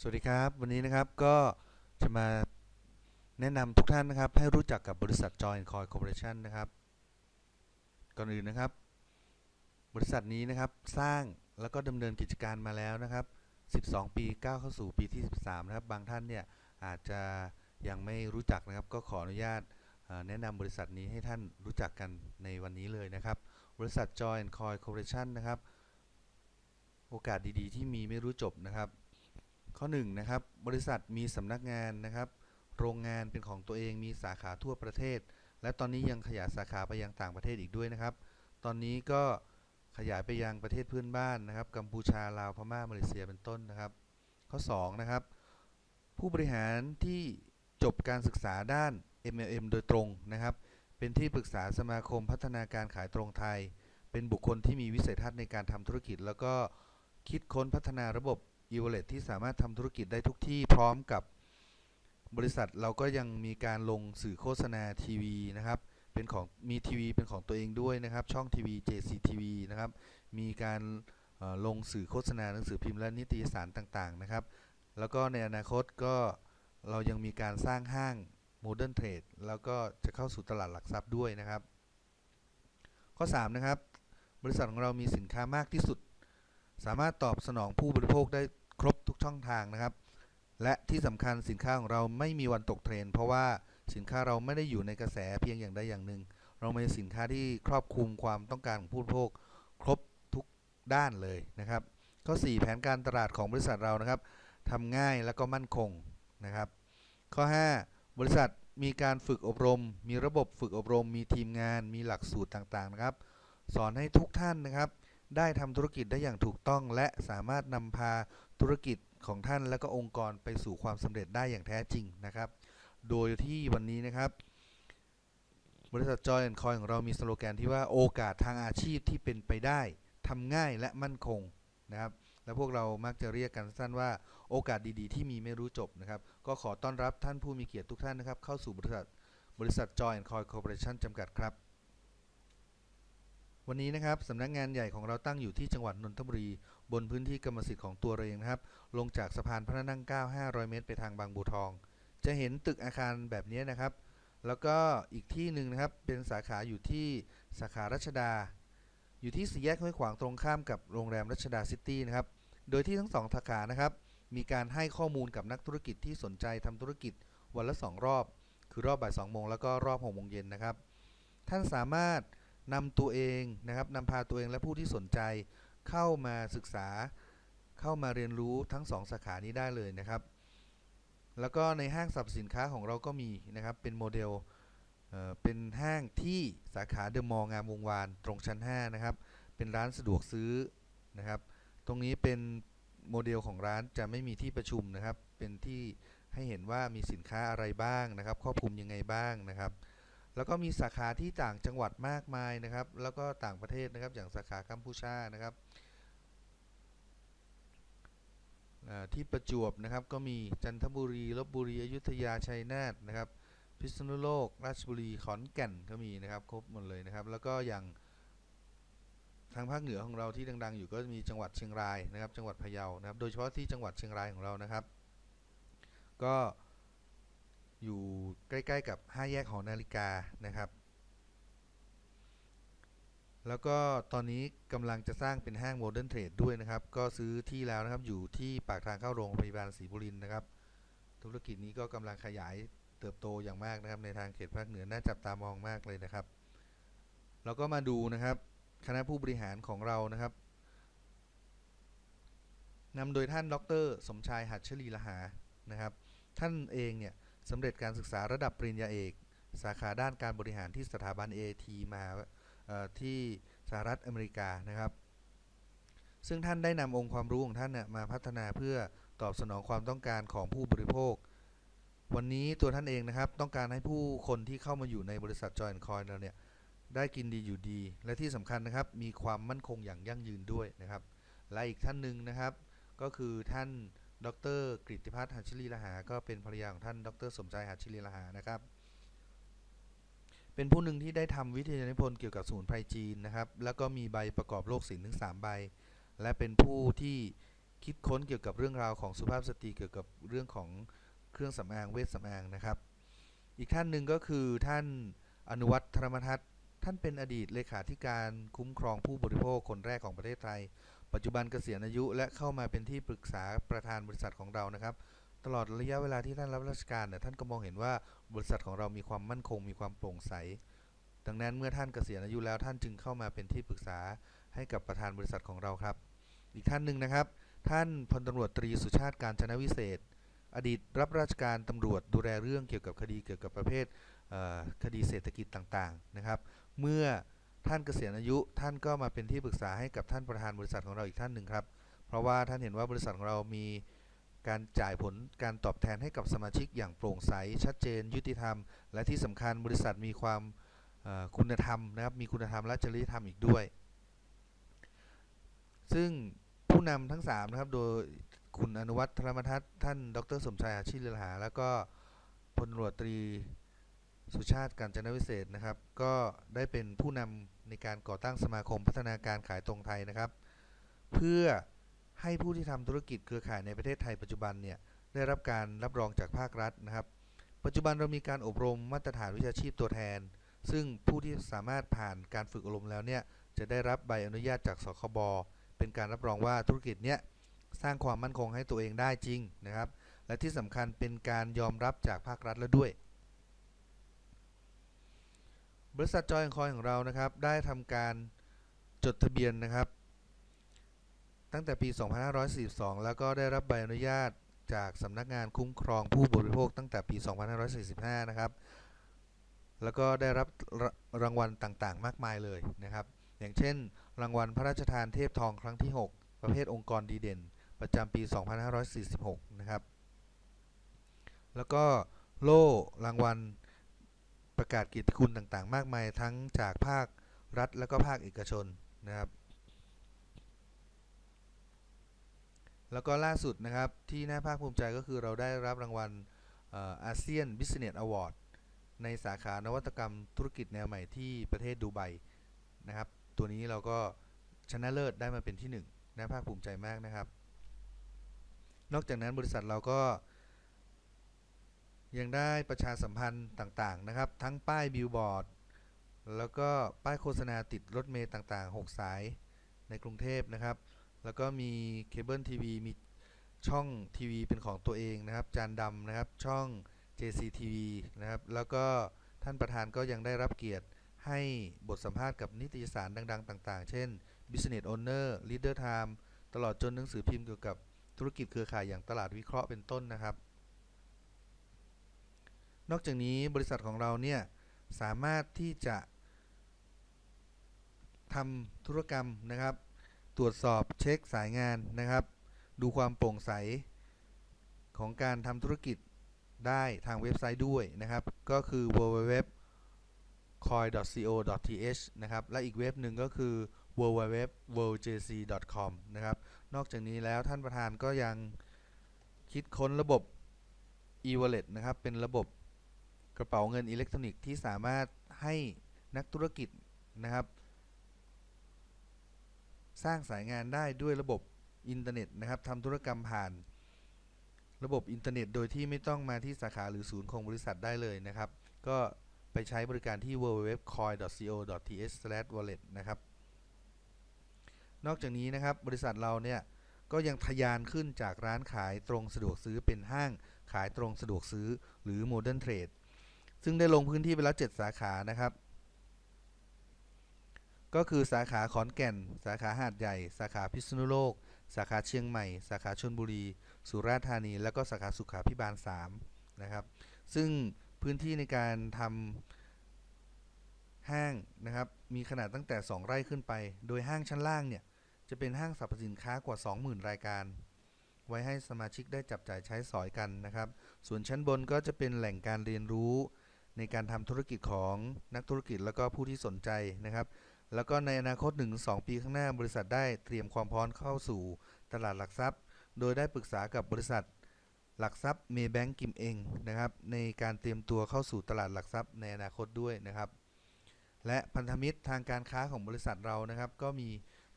สวัสดีครับวันนี้นะครับก็จะมาแนะนำทุกท่านนะครับ ให้รู้จักกับบริษัท Joy Coin Corporation นะครับก่อนอื่นนะครับ บริษัทนี้นะครับสร้างแล้วก็ดำเนินกิจการมาแล้วนะครับ 12 ปีก้าวเข้าสู่ปีที่ 13 นะครับ บางท่านเนี่ยอาจจะยังไม่รู้จักนะครับ ก็ขออนุญาตแนะนำบริษัทนี้ให้ท่านรู้จักกันในวันนี้เลยนะครับ บริษัท Joy Coin Corporation นะครับ โอกาสดีๆ ที่มีไม่รู้จบนะครับ ข้อ1นะครับบริษัทมีสำนักงานนะครับ โรงงานเป็นของตัวเองมีสาขาทั่วประเทศ และตอนนี้ยังขยายสาขาไปยังต่างประเทศอีกด้วยนะครับ ตอนนี้ก็ขยายไปยังประเทศเพื่อนบ้านนะครับ กัมพูชาลาวพม่ามาเลเซียเป็นต้นนะครับ ข้อ2นะครับผู้บริหารที่จบการศึกษาด้าน MLM โดยตรงนะครับ เป็นที่ปรึกษาสมาคมพัฒนาการขายตรงไทย เป็นบุคคลที่มีวิสัยทัศน์ในการทำธุรกิจ แล้วก็คิดค้นพัฒนาระบบ e w a l l e t ที่สามารถทำธุรกิจได้ทุกที่พร้อมกับบริษัทเราก็ยังมีการลงสื่อโฆษณาทีวีนะครับ เป็นของมีทีวีเป็นของตัวเองด้วยนะครับ ช่องทีวี JCTV นะครับ มีการลงสื่อโฆษณาหนังสือพิมพ์และนิตยสารต่างๆนะครับ แล้วก็ในอนาคตก็เรายังมีการสร้างห้าง Modern Trade แล้วก็จะเข้าสู่ตลาดหลักทรัพย์ด้วยนะครับ ข้อ 3 นะครับ บริษัทของเรามีสินค้ามากที่สุด สามารถตอบสนองผู้บริโภคได้ครบทุกช่องทางนะครับ และที่สำคัญสินค้าของเราไม่มีวันตกเทรน เพราะว่าสินค้าเราไม่ได้อยู่ในกระแสเพียงอย่างใดอย่างหนึ่ง เรามีสินค้าที่ครอบคลุมความต้องการของผู้บริโภคครบทุกด้านเลยนะครับข้อ4แผนการตลาดของบริษัทเรานะครับทำง่ายและก็มั่นคงนะครับ ข้อ 5 บริษัทมีการฝึกอบรม มีระบบฝึกอบรม มีทีมงาน มีหลักสูตรต่างๆนะครับ สอนให้ทุกท่านนะครับ ได้ทำธุรกิจได้อย่างถูกต้อง และสามารถนำพาธุรกิจของท่านและก็องค์กรไปสู่ความสำเร็จได้อย่างแท้จริงนะครับ โดยที่วันนี้นะครับ บริษัท Joy Coin ของเรามีสโลแกนที่ว่าโอกาสทางอาชีพที่เป็นไปได้ทำง่ายและมั่นคงนะครับและพวกเรามักจะเรียกกันสั้นว่าโอกาสดีๆ ที่มีไม่รู้จบนะครับ ก็ขอต้อนรับท่านผู้มีเกียรติทุกท่านนะครับ เข้าสู่บริษัท บริษัท Joy Coin Corporation จำกัดครับ วันนี้นะครับสำนักงานใหญ่ของเราตั้งอยู่ที่จังหวัดนนทบุรี บนพื้นที่กรรมสิทธิ์ของตัวเราเองนะครับ ลงจากสะพานพระนั่งเก้า500 เมตร ไปทางบางบัวทอง จะเห็นตึกอาคารแบบนี้นะครับ แล้วก็อีกที่หนึ่งนะครับเป็นสาขาอยู่ที่สาขารัชดา อยู่ที่สี่แยกห้วยขวางตรงข้ามกับโรงแรมรัชดาซิตี้นะครับโดยที่ทั้งสองสาขานะครับมีการให้ข้อมูลกับนักธุรกิจที่สนใจทำธุรกิจวันละ 2 รอบ คือรอบบ่าย2โมงแล้วก็รอบ6โมงเย็นนะครับ ท่านสามารถ นำตัวเองนะครับนำพาตัวเองและผู้ที่สนใจเข้ามาศึกษา เข้ามาเรียนรู้ทั้งสองสาขานี้ได้เลยนะครับ แล้วก็ในห้างสรรพสินค้าของเราก็มีนะครับ เป็นโมเดลเเป็นห้างที่สาขาเดอะมอลล์งามวงวานตรงชั้น 5 นะครับ เป็นร้านสะดวกซื้อนะครับ ตรงนี้เป็นโมเดลของร้านจะไม่มีที่ประชุมนะครับ เป็นที่ให้เห็นว่ามีสินค้าอะไรบ้างนะครับ ครอบคลุมยังไงบ้างนะครับ แล้วก็มีสาขาที่ต่างจังหวัดมากมายนะครับ แล้วก็ต่างประเทศนะครับ อย่างสาขากัมพูชานะครับที่ประจวบนะครับก็มีจันทบุรีลบบุรีอยุธยาชัยนาทนะครับ พิษณุโลก ราชบุรีขอนแก่นก็มีนะครับ ครบหมดเลยนะครับ แล้วก็อย่างทางภาคเหนือของเราที่ดัง ๆ อยู่ก็มีจังหวัดเชียงรายนะครับ จังหวัดพะเยานะครับ โดยเฉพาะที่จังหวัดเชียงรายของเรานะครับ ก็ อยู่ใกล้ๆกับ 5 แยกหอนาฬิกานะครับ แล้วก็ตอนนี้กำลังจะสร้างเป็นห้างโมเดิร์นเทรดด้วยนะครับ ก็ซื้อที่แล้วนะครับอยู่ที่ปากทางเข้าโรงพยาบาลศรีบุรินนะครับ ธุรกิจนี้ก็กำลังขยายเติบโตอย่างมากนะครับ ในทางเขตภาคเหนือน่าจับตามองมากเลยนะครับเราก็มาดูนะครับคณะผู้บริหารของเรานะครับนำโดยท่านดร สมชายหัตชลีละหานะครับ ท่านเองเนี่ย สำเร็จการศึกษาระดับปริญญาเอก สาขาด้านการบริหารที่สถาบัน AT มาที่สหรัฐอเมริกานะครับ ซึ่งท่านได้นำองค์ความรู้ของท่านมาพัฒนาเพื่อตอบสนองความต้องการของผู้บริโภค วันนี้ตัวท่านเองนะครับ ต้องการให้ผู้คนที่เข้ามาอยู่ในบริษัท Joy Coin เราเนี่ยได้กินดีอยู่ดี และที่สำคัญนะครับ มีความมั่นคงอย่างยั่งยืนด้วยนะครับและอีกท่านหนึ่งนะครับ ก็คือท่าน ดรกฤติพัฒน์หัชลีลหา ก็เป็นภรรยาของท่าน ดร สมใจหัชลีลหานะครับ เป็นผู้หนึ่งที่ได้ทำวิทยานิพนธ์เกี่ยวกับสมุนไพรจีนนะครับ แล้วก็มีใบประกอบโรคศิลป์ถึง 3 ใบ และเป็นผู้ที่คิดค้นเกี่ยวกับเรื่องราวของสุภาพสตรีเกี่ยวกับเรื่องของเครื่องสำอางเวชสำอางนะครับ อีกท่านหนึ่งก็คือท่านอนุวัฒน์ธรรมทัศน์ท่านเป็นอดีตเลขาธิการคุ้มครองผู้บริโภคคนแรกของประเทศไทย ปัจจุบันเกษียณอายุและเข้ามาเป็นที่ปรึกษาประธานบริษัทของเรานะครับ ตลอดระยะเวลาที่ท่านรับราชการเนี่ยท่านก็มองเห็นว่าบริษัทของเรามีความมั่นคง มีความโปร่งใส ดังนั้นเมื่อท่านเกษียณอายุแล้วท่านจึงเข้ามาเป็นที่ปรึกษาให้กับประธานบริษัทของเราครับ อีกท่านหนึ่งนะครับ ท่านพลตำรวจตรีสุชาติการชนะวิเศษ อดีตรับราชการตำรวจดูแลเรื่องเกี่ยวกับคดีเกี่ยวกับประเภทคดีเศรษฐกิจต่างๆนะครับ เมื่อ ท่านเกษียณอายุ ท่านก็มาเป็นที่ปรึกษาให้กับท่านประธานบริษัทของเราอีกท่านหนึ่งครับ เพราะว่าท่านเห็นว่าบริษัทของเรามีการจ่ายผลการตอบแทนให้กับสมาชิกอย่างโปร่งใส ชัดเจน ยุติธรรม และที่สำคัญบริษัทมีความคุณธรรมนะครับมีคุณธรรมและจริยธรรมอีกด้วย ซึ่งผู้นำทั้งสามนะครับโดยคุณอนุวัฒน์ธรรมทัศน์ท่านดรสมชายอาชีพเลหา แล้วก็พลตรวจตรีสุชาติการจนวิเศษนะครับ ก็ได้เป็นผู้นำ ในการก่อตั้งสมาคมพัฒนาการขายตรงไทยนะครับ เพื่อให้ผู้ที่ทำธุรกิจเครือข่ายในประเทศไทยปัจจุบันเนี่ยได้รับการรับรองจากภาครัฐนะครับ ปัจจุบันเรามีการอบรมมาตรฐานวิชาชีพตัวแทน ซึ่งผู้ที่สามารถผ่านการฝึกอบรมแล้วเนี่ยจะได้รับใบอนุญาตจากสคบเป็นการรับรองว่าธุรกิจเนี้ยสร้างความมั่นคงให้ตัวเองได้จริงนะครับ และที่สำคัญเป็นการยอมรับจากภาครัฐแล้วด้วย บริษัทจอยคอยของเรานะครับได้ทำการจดทะเบียนนะครับ ตั้งแต่ปี 2542 แล้วก็ได้รับใบอนุญาตจากสำนักงานคุ้มครองผู้บริโภคตั้งแต่ปี 2545 นะครับ แล้วก็ได้รับรรางวัลต่างๆ มากมายเลยนะครับ อย่างเช่น รางวัลพระราชทานเทพทองครั้งที่ 6 ประเภทองค์กรดีเด่น ประจำปี 2546 นะครับ แล้วก็โล่รางวัล ประกาศเกียรติคุณต่างๆ มากมายทั้งจากภาครัฐและก็ภาคเอกชนนะครับ แล้วก็ล่าสุดนะครับที่น่าภาคภูมิใจก็คือเราได้รับรางวัลอาเซียนบิสเนสอวอร์ดในสาขานวัตกรรมธุรกิจแนวใหม่ที่ประเทศดูไบนะครับ ตัวนี้เราก็ชนะเลิศได้มาเป็นที่หนึ่งน่าภาคภูมิใจมากนะครับ นอกจากนั้นบริษัทเราก็ ยังได้ประชาสัมพันธ์ต่างๆนะครับ ทั้งป้ายบิลบอร์ดแล้วก็ป้ายโฆษณาติดรถเมล์ต่างๆ 6 สายในกรุงเทพนะครับ แล้วก็มีเคเบิลทีวีมีช่องทีวีเป็นของตัวเองนะครับ จานดำนะครับช่อง JCTV นะครับ แล้วก็ท่านประธานก็ยังได้รับเกียรติให้บทสัมภาษณ์กับนิตยสารดัง ๆ ต่าง ๆ เช่น Business Owner Leader Time ตลอดจนหนังสือพิมพ์เกี่ยวกับธุรกิจเครือข่ายอย่างตลาดวิเคราะห์เป็นต้นนะครับ นอกจากนี้บริษัทของเราเนี่ยสามารถที่จะทำธุรกรรมนะครับ ตรวจสอบเช็คสายงานนะครับ ดูความโปร่งใสของการทำธุรกิจได้ทางเว็บไซต์ด้วยนะครับ ก็คือ www coin.co.th นะครับ และอีกเว็บหนึ่งก็คือ www worldjc.com นะครับ นอกจากนี้แล้วท่านประธานก็ยังคิดค้นระบบ e-wallet นะครับ เป็นระบบ กระเป๋าเงินอิเล็กทรอนิกส์ที่สามารถให้นักธุรกิจนะครับ สร้างสายงานได้ด้วยระบบอินเทอร์เน็ตนะครับทำธุรกรรมผ่าน ระบบอินเทอร์เน็ต โดยที่ไม่ต้องมาที่สาขาหรือศูนย์ของบริษัทได้เลยนะครับ ก็ไปใช้บริการที่ www.coin.co.th/wallet นะครับ นอกจากนี้นะครับบริษัทเราเนี่ยก็ยังทะยานขึ้นจากร้านขายตรงสะดวกซื้อเป็นห้างขายตรงสะดวกซื้อหรือ Modern Trade ซึ่งได้ลงพื้นที่ไปแล้ว 7 สาขานะครับ ก็คือสาขาขอนแก่น สาขาหาดใหญ่ สาขาพิษณุโลก สาขาเชียงใหม่ สาขาชลบุรี สุราษฎร์ธานี แล้วก็สาขาสุขาพิบาล 3 นะครับ ซึ่งพื้นที่ในการทำห้างนะครับ มีขนาดตั้งแต่ 2 ไร่ขึ้นไป โดยห้างชั้นล่างเนี่ยจะเป็นห้างสรรพสินค้ากว่า 20,000 รายการ ไว้ให้สมาชิกได้จับจ่ายใช้สอยกันนะครับ ส่วนชั้นบนก็จะเป็นแหล่งการเรียนรู้ ในการทำธุรกิจของนักธุรกิจแล้วก็ผู้ที่สนใจนะครับ แล้วก็ในอนาคต 1-2 ปีข้างหน้าบริษัทได้เตรียมความพร้อมเข้าสู่ตลาดหลักทรัพย์ โดยได้ปรึกษากับบริษัทหลักทรัพย์เมย์แบงก์กิมเองนะครับ ในการเตรียมตัวเข้าสู่ตลาดหลักทรัพย์ในอนาคตด้วยนะครับ และพันธมิตรทางการค้าของบริษัทเรานะครับ ก็มี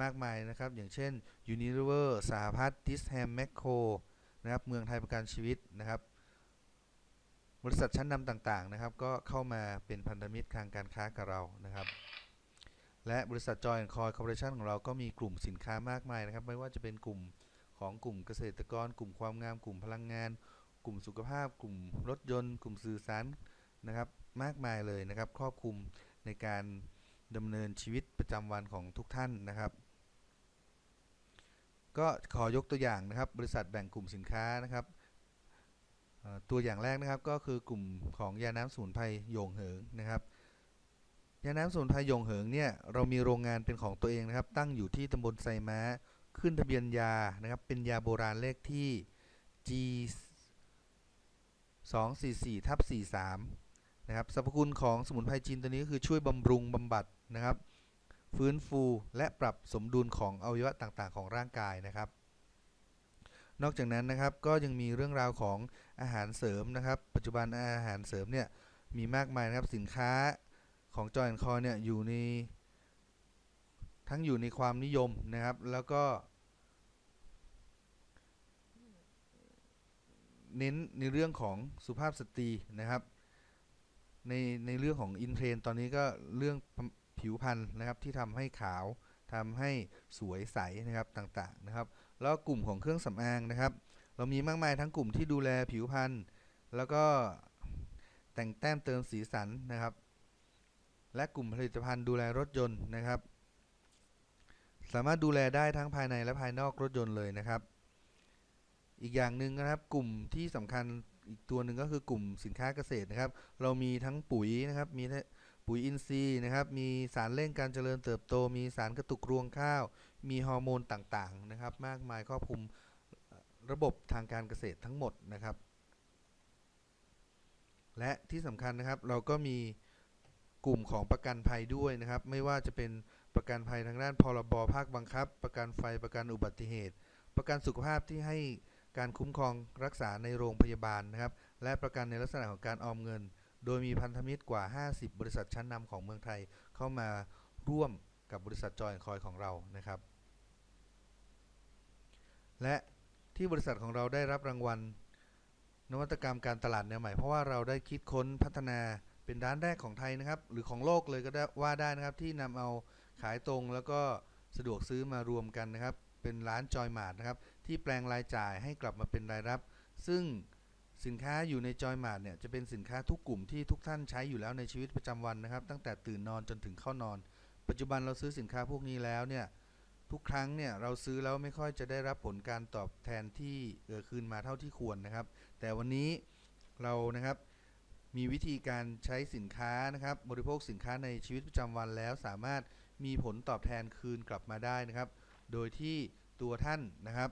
มากมายนะครับ อย่างเช่น Unilever สหพัฒน์ดิสแฮมแมคโครนะครับเมืองไทยประกันชีวิตนะครับ บริษัทชั้นนำต่างๆนะครับ ก็เข้ามาเป็นพันธมิตรทางการค้ากับเรานะครับ และบริษัท Joy and Coy Corporation ของเราก็มีกลุ่มสินค้ามากมายนะครับ ไม่ว่าจะเป็นกลุ่มของกลุ่มเกษตรกร กลุ่มความงาม กลุ่มพลังงาน กลุ่มสุขภาพ กลุ่มรถยนต์ กลุ่มสื่อสารนะครับ มากมายเลยนะครับ ครอบคลุมในการดำเนินชีวิตประจำวันของทุกท่านนะครับ ก็ขอยกตัวอย่างนะครับ บริษัทแบ่งกลุ่มสินค้านะครับ ตัวอย่างแรกนะครับก็คือกลุ่มของยาน้ำสมุนไพรโยงเหิงนะครับ ยาน้ำสมุนไพรโยงเหิงเนี่ยเรามีโรงงานเป็นของตัวเองนะครับ ตั้งอยู่ที่ตำบลไซม้า ขึ้นทะเบียนยานะครับ เป็นยาโบราณเลขที่ G 244ทับ43นะครับสรรพคุณของสมุนไพรจีนตัวนี้ก็คือช่วยบำรุงบำบัดนะครับ ฟื้นฟูและปรับสมดุลของอวัยวะต่างๆ ของร่างกายนะครับ นอกจากนั้นนะครับก็ยังมีเรื่องราวของ อาหารเสริมนะครับ ปัจจุบันอาหารเสริมเนี่ยมีมากมายนะครับสินค้าของจอยคอเนี่ยอยู่ในทั้งอยู่ในความนิยมนะครับแล้วก็ เน้นในเรื่องของสุภาพสตรีนะครับ ในในเรื่องของอินเทรนตอนนี้ก็เรื่องผิวพรรณนะครับที่ทำให้ขาวทำให้สวยใสนะครับต่างๆนะครับ แล้วกลุ่มของเครื่องสำอางนะครับ เรามีมากมายทั้งกลุ่มที่ดูแลผิวพรรณแล้วก็แต่งแต้มเติมสีสันนะครับ และกลุ่มผลิตภัณฑ์ดูแลรถยนต์นะครับ สามารถดูแลได้ทั้งภายในและภายนอกรถยนต์เลยนะครับ อีกอย่างหนึ่งนะครับกลุ่มที่สำคัญอีกตัวหนึ่งก็คือกลุ่มสินค้าเกษตรนะครับ เรามีทั้งปุ๋ยนะครับ มีทั้งปุ๋ยอินทรีย์นะครับ มีสารเร่งการเจริญเติบโต มีสารกระตุกรวงข้าว มีฮอร์โมนต่างๆนะครับ มากมายครอบคลุม ระบบทางการเกษตรทั้งหมดนะครับ และที่สำคัญนะครับเราก็มีกลุ่มของประกันภัยด้วยนะครับ ไม่ว่าจะเป็นประกันภัยทางด้านพรบภาคบังคับ ประกันไฟประกันอุบัติเหตุ ประกันสุขภาพที่ให้การคุ้มครองรักษาในโรงพยาบาลนะครับ และประกันในลักษณะของการออมเงิน โดยมีพันธมิตรกว่า 50 บริษัทชั้นนำของเมืองไทยเข้ามาร่วมกับบริษัทจอยคอยของเรานะครับ และ ที่บริษัทของเราได้รับรางวัล นวัตกรรมการตลาดแนวใหม่เพราะว่าเราได้คิดค้นพัฒนาเป็นร้านแรกของไทยนะครับ หรือของโลกเลยก็ได้ว่าได้นะครับ ที่นำเอาขายตรงแล้วก็สะดวกซื้อมารวมกันนะครับ เป็นร้านจอยมาร์ทนะครับ ที่แปลงรายจ่ายให้กลับมาเป็นรายรับ ซึ่งสินค้าอยู่ในจอยมาร์ทเนี่ยจะเป็นสินค้าทุกกลุ่มที่ทุกท่านใช้อยู่แล้วในชีวิตประจำวันนะครับ ตั้งแต่ตื่นนอนจนถึงเข้านอน ปัจจุบันเราซื้อสินค้าพวกนี้แล้วเนี่ย ทุกครั้งเนี่ยเราซื้อแล้วไม่ค่อยจะได้รับผลการตอบแทนที่เออคืนมาเท่าที่ควรนะครับ แต่วันนี้เรานะครับมีวิธีการใช้สินค้านะครับบริโภคสินค้าในชีวิตประจำวันแล้วสามารถมีผลตอบแทนคืนกลับมาได้นะครับ โดยที่ตัวท่านนะครับ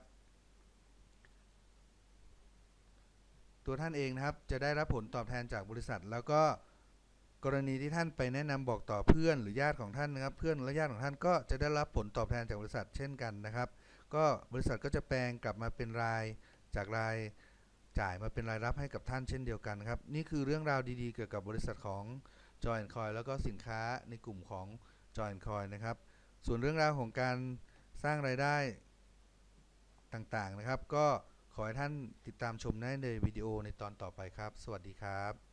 ตัวท่านเองนะครับจะได้รับผลตอบแทนจากบริษัทแล้วก็ กรณีที่ท่านไปแนะนำบอกต่อเพื่อนหรือญาติของท่านนะครับ เพื่อนและญาติของท่านก็จะได้รับผลตอบแทนจากบริษัทเช่นกันนะครับ ก็บริษัทก็จะแปลงกลับมาเป็นรายจากรายจ่ายมาเป็นรายรับให้กับท่านเช่นเดียวกันครับ นี่คือเรื่องราวดีๆ เกี่ยวกับบริษัทของ Joy and Coy แล้วก็สินค้าในกลุ่มของ Joy and Coy นะครับ ส่วนเรื่องราวของการสร้างรายได้ต่างๆนะครับ ก็ขอให้ท่านติดตามชมได้ในวิดีโอในตอนต่อไปครับ สวัสดีครับ